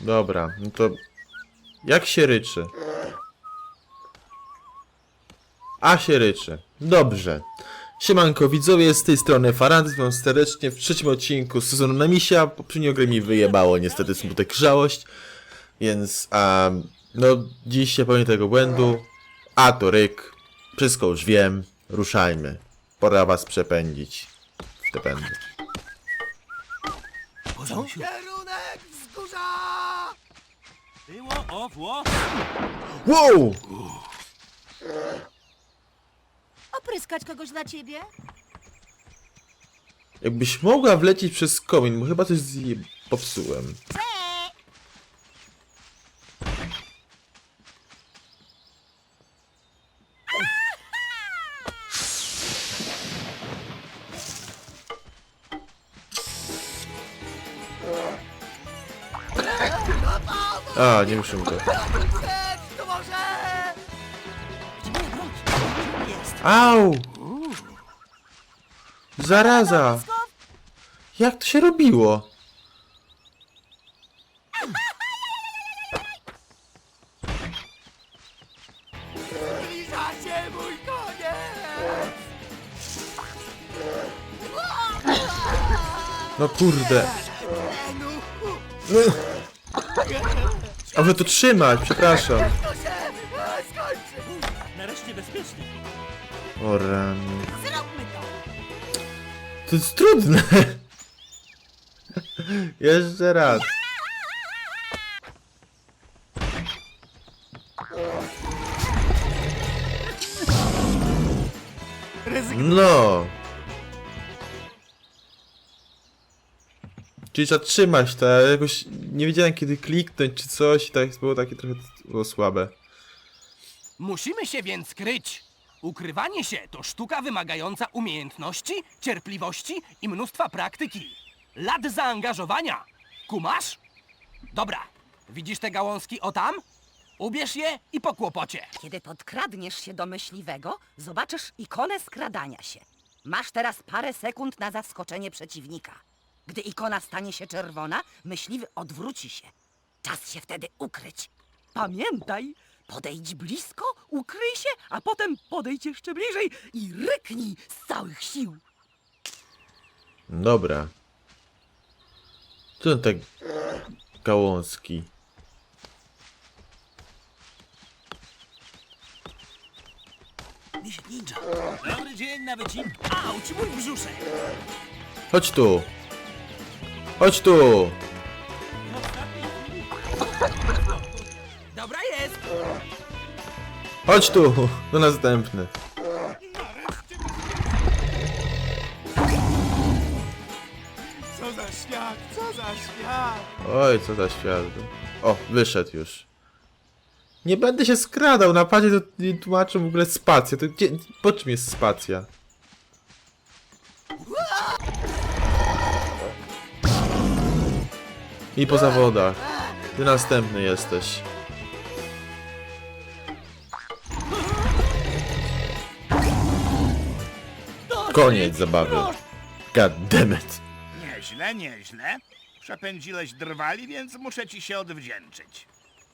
Dobra, no to... Jak się ryczy? A się ryczy. Dobrze. Siemanko widzowie, z tej strony Farant, witam serdecznie w trzecim odcinku z sezonu na misia. Poprzednią grę mi wyjebało niestety smutek żałość, więc um, no dziś się pełnię tego błędu. A to ryk. Wszystko już wiem. Ruszajmy. Pora was przepędzić. W te pędy. Kierunek wzgórza! Było, o. Wow! Opryskać kogoś dla ciebie? Jakbyś mogła wlecieć przez komin, bo chyba coś zje... popsułem. A, nie muszę go. Au! Zaraza! Jak to się robiło? Zbliża się mój koniec! No kurde. A wy to trzymać, przepraszam. to się e, skończy! Nareszcie bezpiecznie. O rany. Zróbmy to! To jest trudne. Jeszcze raz. No. Czyli trzeba trzymać to, ja jakoś nie wiedziałem kiedy kliknąć czy coś i tak było takie trochę było słabe. Musimy się więc kryć. Ukrywanie się to sztuka wymagająca umiejętności, cierpliwości i mnóstwa praktyki. Lat zaangażowania. Kumasz? Dobra. Widzisz te gałązki o tam? Ubierz je i po kłopocie. Kiedy podkradniesz się do myśliwego, zobaczysz ikonę skradania się. Masz teraz parę sekund na zaskoczenie przeciwnika. Gdy ikona stanie się czerwona, myśliwy odwróci się. Czas się wtedy ukryć. Pamiętaj, podejdź blisko, ukryj się, a potem podejdź jeszcze bliżej i ryknij z całych sił. Dobra. Co to te gałązki? Dobry dzień na wycinku. Auć, mój brzuszek. Chodź tu! Chodź tu! Dobra jest. Chodź tu! To następny. Co za świat, co za świat! Oj, co za świat. O, wyszedł już. Nie będę się skradał, na padzie to nie tłumaczą w ogóle spacja. To gdzie, po czym jest spacja? I po zawodach. Ty następny jesteś. Koniec zabawy. God damn it. Nieźle, nieźle. Przepędziłeś drwali, więc muszę ci się odwdzięczyć.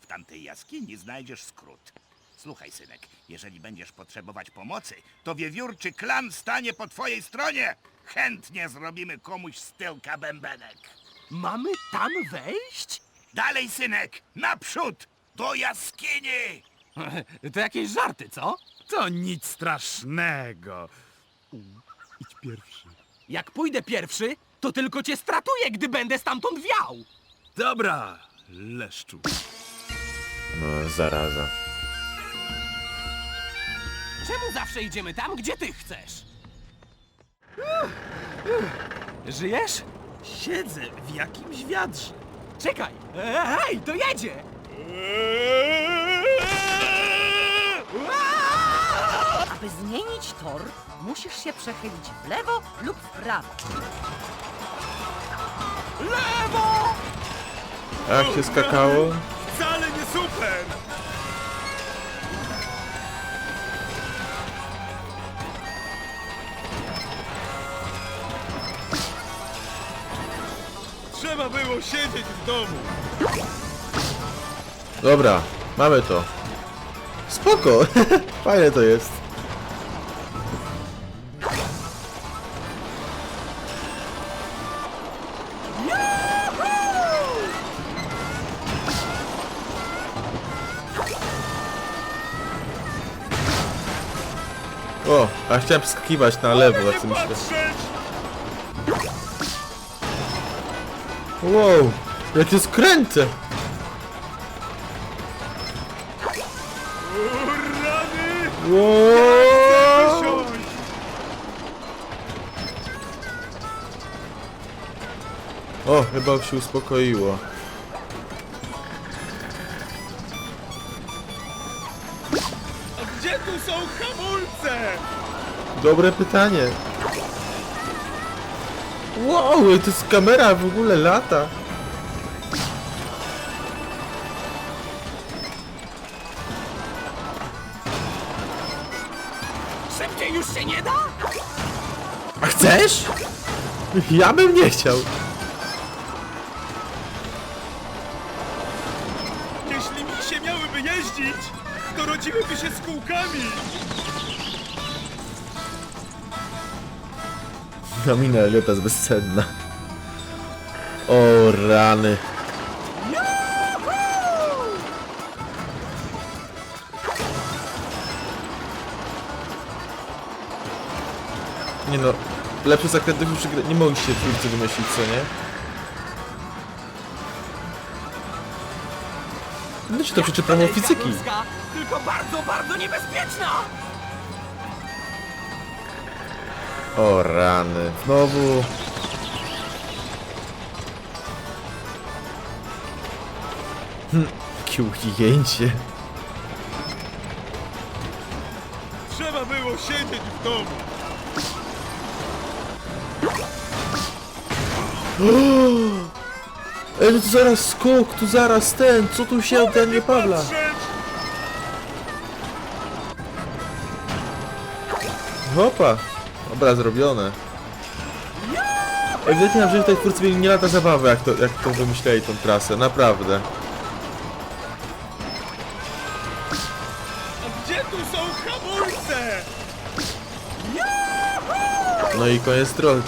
W tamtej jaskini znajdziesz skrót. Słuchaj, synek, jeżeli będziesz potrzebować pomocy, to wiewiórczy klan stanie po twojej stronie. Chętnie zrobimy komuś z tyłka bębenek. Mamy tam wejść? Dalej, synek, naprzód, do jaskini! To jakieś żarty, co? To nic strasznego. Idź pierwszy. Jak pójdę pierwszy, to tylko cię stratuję, gdy będę stamtąd wiał. Dobra, leszczu. No, zaraza. Czemu zawsze idziemy tam, gdzie ty chcesz? Żyjesz? Siedzę w jakimś wiatrze. Czekaj! Ej, to jedzie! Aby zmienić tor, musisz się przechylić w lewo lub w prawo. Lewo! A jak się skakało? Wcale nie super! Trzeba było siedzieć w domu. Dobra, mamy to. Spoko, fajne to jest. O, a chciałem przeskakiwać na lewo, jak sobie myślę. Wow, jak jest kręte! Rany! Wow! O, chyba się uspokoiło. A gdzie tu są hamulce? Dobre pytanie. Wow, to jest kamera w ogóle lata. Szybciej już się nie da? A chcesz? Ja bym nie chciał. Jeśli misie miałyby jeździć, to rodziłyby się z kółkami. Na mina Eliota jest bezcenna. O rany. Nie no, lepsze zakrętów już nie mogli się twórcy wymyślić, co nie? No czy to Kolejka fizyki? Tylko bardzo, bardzo niebezpieczna! O rany, znowu. Hm, jakie ujęcie. Trzeba było siedzieć w domu. Ej, no to zaraz skok, tu zaraz ten, co tu się ode mnie Pawla? Hopa! Dobra, zrobione. Ewidentnie na tutaj twórcy mieli nie lata zabawy, jak to, jak to wymyśleli tą trasę, naprawdę. A gdzie tu są hamulce? No i koniec drogi.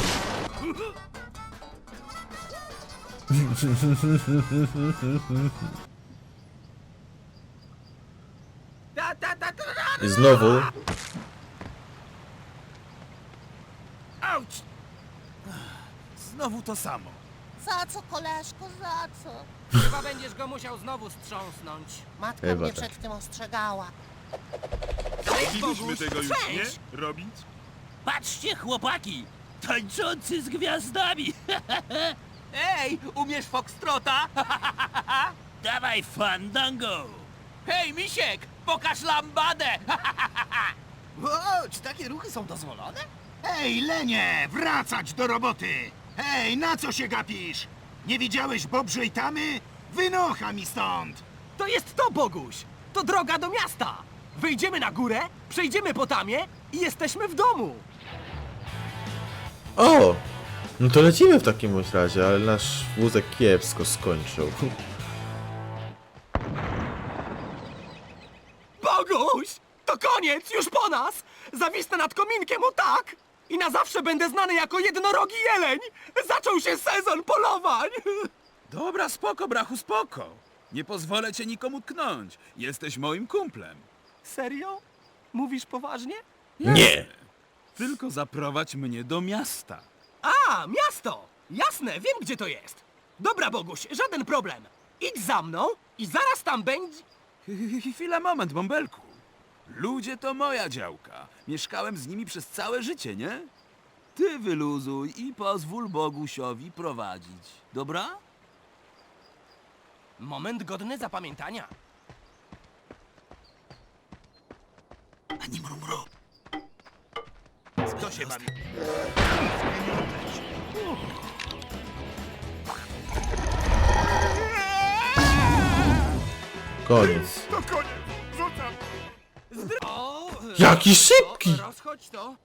I znowu. Auć! Znowu to samo. Za co, koleżko, za co? Chyba będziesz go musiał znowu strząsnąć. Matka Chyba mnie tak. przed tym ostrzegała. Moglibyśmy tego już nie Cześć! robić? Patrzcie, chłopaki! Tańczący z gwiazdami! Ej, umiesz foxtrota? Dawaj, fandango! Hej, misiek, pokaż lambadę! O, czy takie ruchy są dozwolone? Hej, Lenie, wracać do roboty! Hej, na co się gapisz? Nie widziałeś Bobrzej Tamy? Wynocha mi stąd! To jest to, Boguś! To droga do miasta! Wyjdziemy na górę, przejdziemy po tamie i jesteśmy w domu! O! No to lecimy w takim bądź razie, ale nasz wózek kiepsko skończył. Boguś! To koniec, już po nas! Zawisnę nad kominkiem, o tak! I na zawsze będę znany jako jednorogi jeleń! Zaczął się sezon polowań! Dobra, spoko, brachu, spoko. Nie pozwolę cię nikomu tknąć. Jesteś moim kumplem. Serio? Mówisz poważnie? Nie! Tylko zaprowadź mnie do miasta. A, miasto! Jasne, wiem gdzie to jest. Dobra, Boguś, żaden problem. Idź za mną i zaraz tam będzie... Chwila, moment, bąbelku. Ludzie to moja działka. Mieszkałem z nimi przez całe życie, nie? Ty wyluzuj i pozwól Bogusiowi prowadzić. Dobra? Moment godny zapamiętania. Ani mrumru! Kto się bawi? Koniec. To koniec! Jaki szybki! Rozchodź to.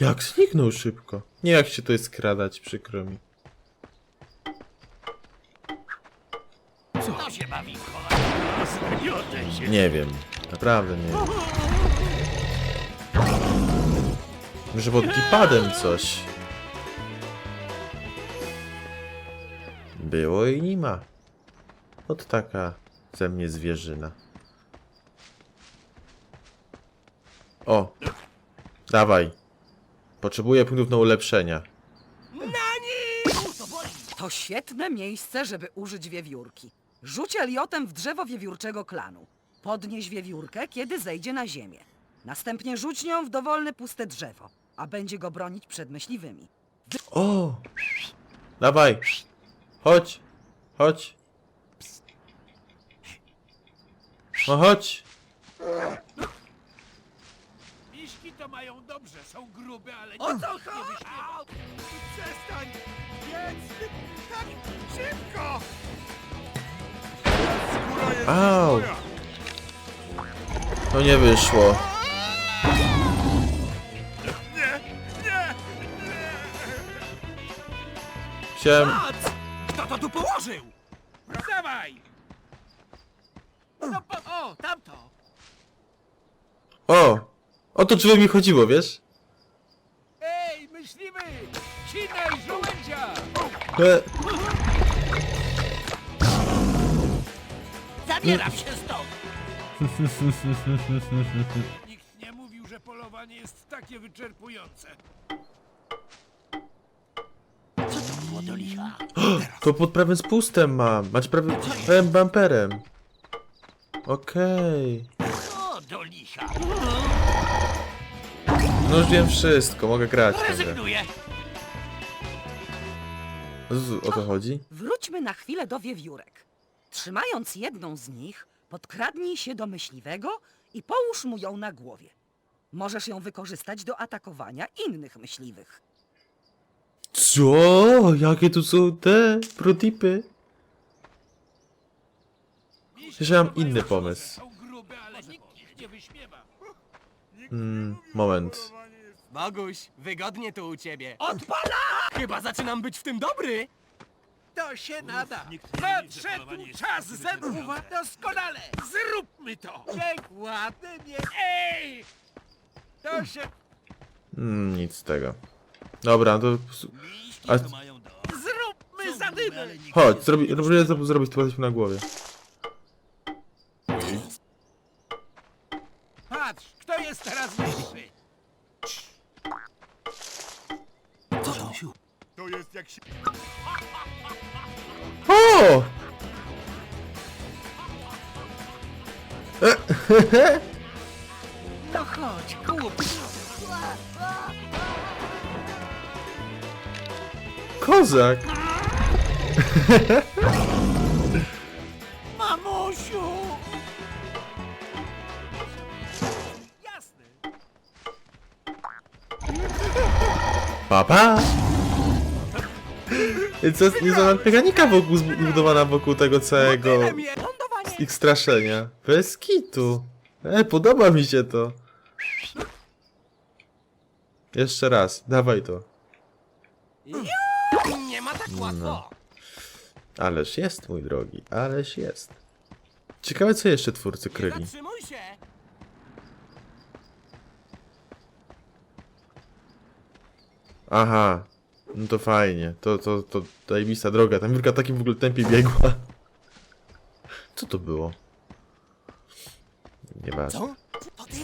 Jak zniknął szybko. Nie jak się to jest skradać, przykro mi. Kto się bawi. Nie wiem. Naprawdę nie wiem. Może pod kipadem coś. Było i nie ma. Ot taka ze mnie zwierzyna. O! Dawaj. Potrzebuję punktów na ulepszenia. To świetne miejsce, żeby użyć wiewiórki. Rzuć Eliotem w drzewo wiewiórczego klanu. Podnieś wiewiórkę, kiedy zejdzie na ziemię. Następnie rzuć nią w dowolne puste drzewo, a będzie go bronić przed myśliwymi. O! Dawaj! Chodź! Chodź! No chodź! To mają dobrze, są grube, ale O nie co nie wyśmiewa. Przestań! Jedz! Tak szybko! Au! To nie wyszło. Nie! Nie! Chciałem... Patrz! Kto to tu położył? Dawaj! No po, o, tamto! O! O to czego mi chodziło, wiesz? Ej, myśliwy! Cinaj żołędzia! E, Zabieram się stąd! Nikt nie mówił, że polowanie jest takie wyczerpujące. Co to było do licha? to pod prawym spustem mam. Znaczy prawym, prawym bumperem. Okej. O, do licha! No już wiem wszystko, mogę grać. Rezygnuję! O co chodzi? Wróćmy na chwilę do wiewiórek. Trzymając jedną z nich, podkradnij się do myśliwego i połóż mu ją na głowie. Możesz ją wykorzystać do atakowania innych myśliwych. Co? Jakie tu są te protipy? Że mam inny pomysł. Mm, moment. Boguś, wygodnie tu u ciebie. Odpala! Chyba zaczynam być w tym dobry. To się nada. Nadszedł czas zemówa. Doskonale. Zróbmy to. Dzięk ładny mnie. Ej! To się... Mm, nic z tego. Dobra, to... A, Zróbmy zadymę. chodź, zrobi, to zrobić to na głowie. Patrz, kto jest teraz myśliwy? To jest jak się... O! No chodź, kup. Kozak! Mamusiu! Papa! I co jest niezła mechanika wokół, zbudowana wokół tego całego ich straszenia. Bez kitu. E, podoba mi się to. Jeszcze raz, dawaj to. Nie ma tak łatwo. Ależ jest, mój drogi, ależ jest. Ciekawe, co jeszcze twórcy kryli. Zatrzymuj się. Aha, no to fajnie. To, to, to zajebista droga. Ta Mirka w takim w ogóle tempie biegła. Co to było? Nieważne. Co? To ty?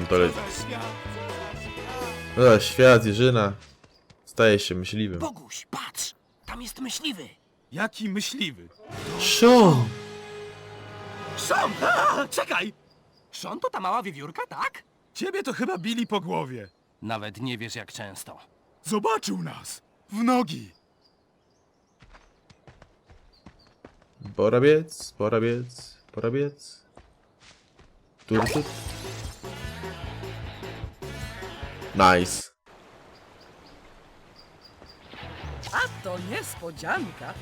No to leci. No, świat, Jerzyna. Staje się myśliwym. Boguś, patrz. Tam jest myśliwy. Jaki myśliwy? Szon! A, czekaj! Szon to ta mała wiewiórka, tak? Ciebie to chyba bili po głowie. Nawet nie wiesz jak często. Zobaczył nas. W nogi. Pora biec, pora biec, pora biec. Tur, tur. Nice. A to niespodzianka!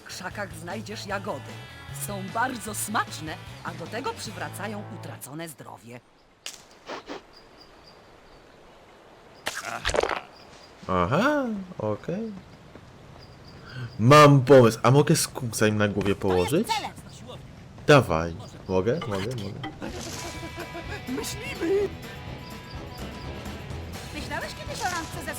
W krzakach znajdziesz jagody. Są bardzo smaczne, a do tego przywracają utracone zdrowie. Aha, okej. Mam pomysł. A mogę skunksa im na głowie położyć? Dawaj. Mogę? Mogę? Mogę. Myśliwy! Myślałeś kiedyś o randce ze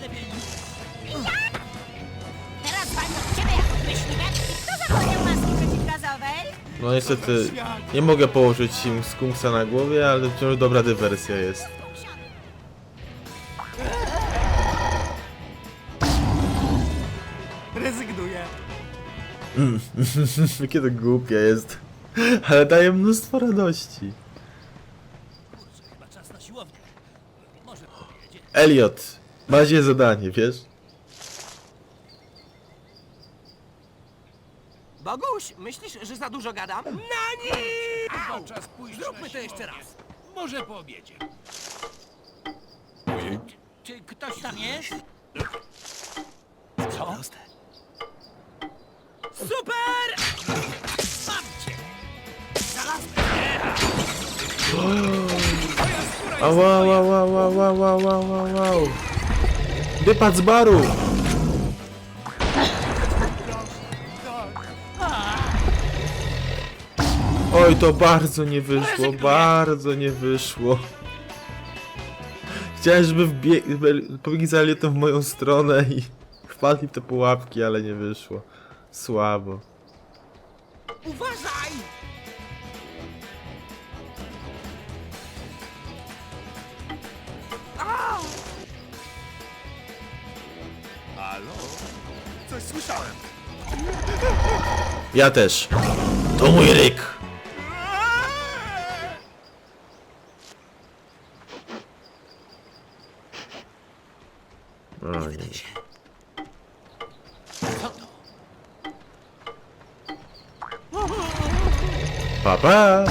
skąpcem? Teraz pani od ciebie jako myśliwek. Kto zapomniał maski przeciwgazowej? No niestety nie mogę położyć im skunksa na głowie, ale wciąż dobra dywersja jest. Rezygnuję. Jakie to głupie jest. Ale daje mnóstwo radości. Chyba czas na siłownię. Może pojedzie. Elliot, masz je zadanie, wiesz? Boguś, myślisz, że za dużo gadam? Na Chyba czas pójść Zróbmy to jeszcze siłownię. raz. Może po obiedzie. Czy ktoś tam jest? Co? Super! Mam cię! Ała, ała, ała, ała, ała, ała, ała. Wypad z baru! Oj, to bardzo nie wyszło, bardzo nie wyszło. Chciałem, żeby pobiegli za Elliotą w moją stronę i wpadli w te pułapki, ale nie wyszło. Słabo. Uważaj! Halo? Coś słyszałem. Ja też. To mój ryk. O nie. Papa.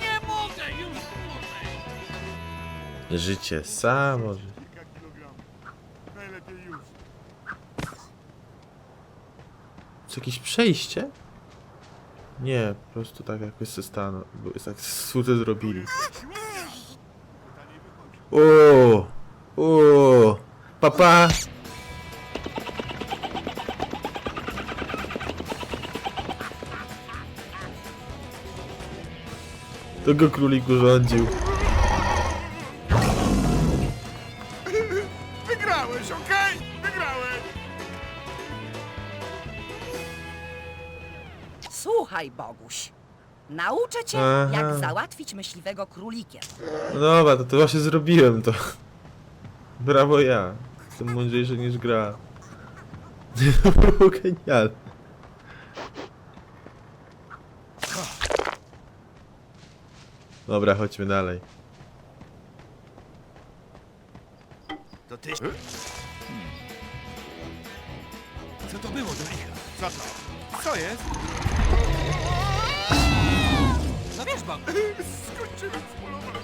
Nie mogę już dłużej! Życie samo. Czy jakieś przejście? Nie, po prostu tak jakoś se stanął. Jest tak słudzy zrobili. O, o, papa. To go królik urządził. Nauczę cię, Aha. jak załatwić myśliwego królikiem. No dobra, to, to właśnie zrobiłem to. Brawo ja. Jestem mądrzejszy niż gra. To było genialne. Dobra, chodźmy dalej. To ty... Co to było, Dominika? Co to? Co jest? Skończyłem z polowaniem.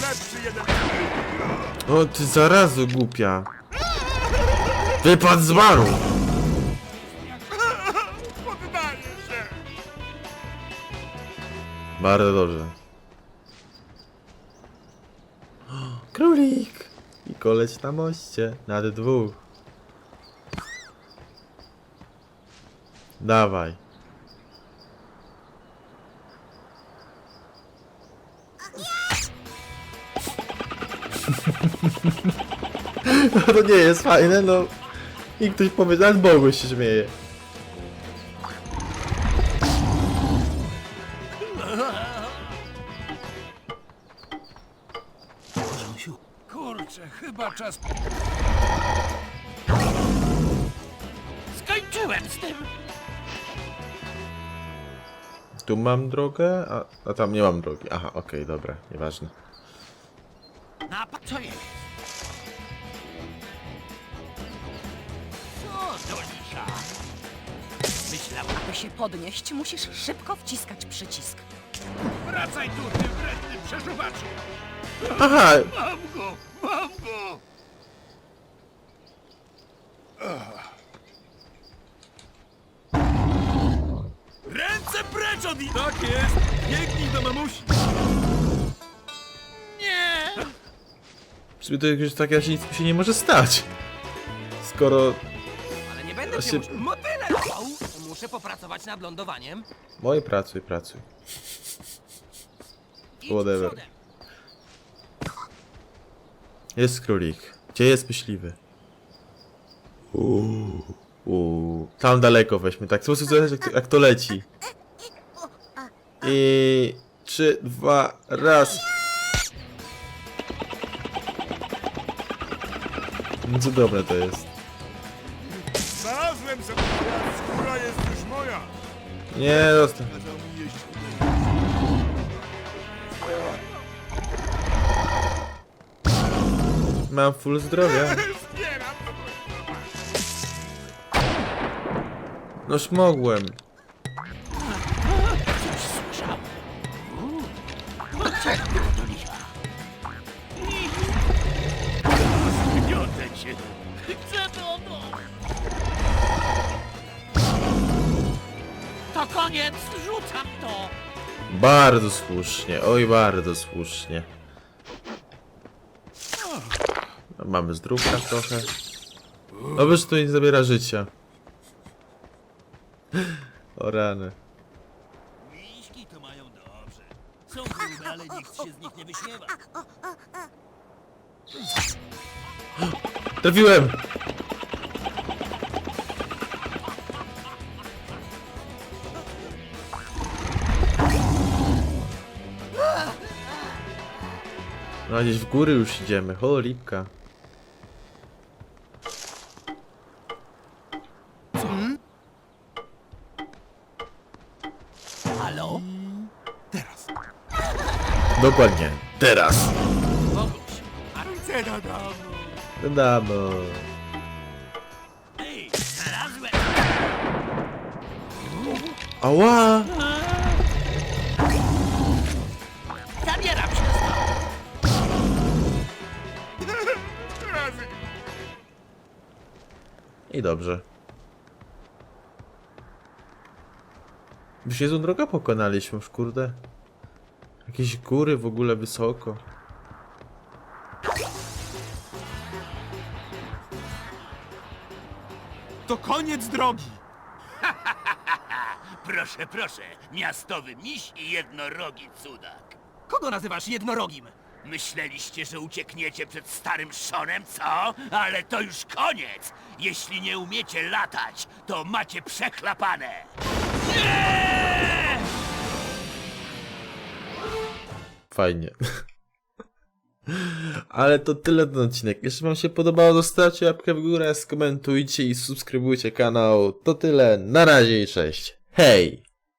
Lepszy jeden. O, ty zarazu głupia. Wypad z baru! Poddaję się. Bardzo dobrze. Królik! I koleć na moście. Nad dwóch. Dawaj. No to nie jest fajne, no. I ktoś powie, nawet Bogu się śmieje. Kurczę, chyba czas... Skończyłem z tym! Tu mam drogę, a, a tam nie mam drogi. Aha, okej, dobra, nieważne. Napad... Co jest? Co? Myślałem... Aby się podnieść, musisz szybko wciskać przycisk. Wracaj tu, ty wredny przeszuwaczu! Aha, Mam go! Mam go! Ręce precz od... Tak jest! Biegnij do mamusi! Sumie to już tak razie nic mi się nie może stać. Skoro Ale nie będę Właśnie- cię mus- motyle. Muszę popracować nad lądowaniem. Moje pracuj, pracuj. Idź Whatever. przodem. Jest królik. Gdzie jest myśliwy? Uuu. Uuu. Tam daleko weźmy, tak. Sposób zobaczyć jak, to- jak to leci. I... Trzy, dwa, raz. No co dobre to jest. Znalazłem sobie skóra jest już moja. Nie, zostaw. Kazał mi jeść Mam full zdrowia. Zbieram. Noż mogłem. Gniotę cię. To koniec, rzucam to. Bardzo słusznie, oj bardzo słusznie. No, Mamy zdrówka trochę. Dobrze, że to nie zabiera życia. O rany. Miśki to mają dobrze. Są grube, ale nikt się z nich nie wyśmiewa. Trafiłem! No gdzieś w góry już idziemy, cholipka. Halo? Teraz. Dokładnie, teraz. Boguś, Chcę do domu. Ej, znalazłem. Ała! Zabieram się. I dobrze. Już niezłą drogę pokonaliśmy, już kurde. Jakieś góry w ogóle wysoko. To koniec drogi! Proszę, proszę, miastowy miś i jednorogi cudak. kogo nazywasz jednorogim? Myśleliście, że uciekniecie przed starym Szonem, co? Ale to już koniec! Jeśli nie umiecie latać, to macie przechlapane! Fajnie. Ale to tyle na odcinek. Jeśli wam się podobało, zostawcie łapkę w górę, skomentujcie i subskrybujcie kanał. To tyle. Na razie i cześć. Hej!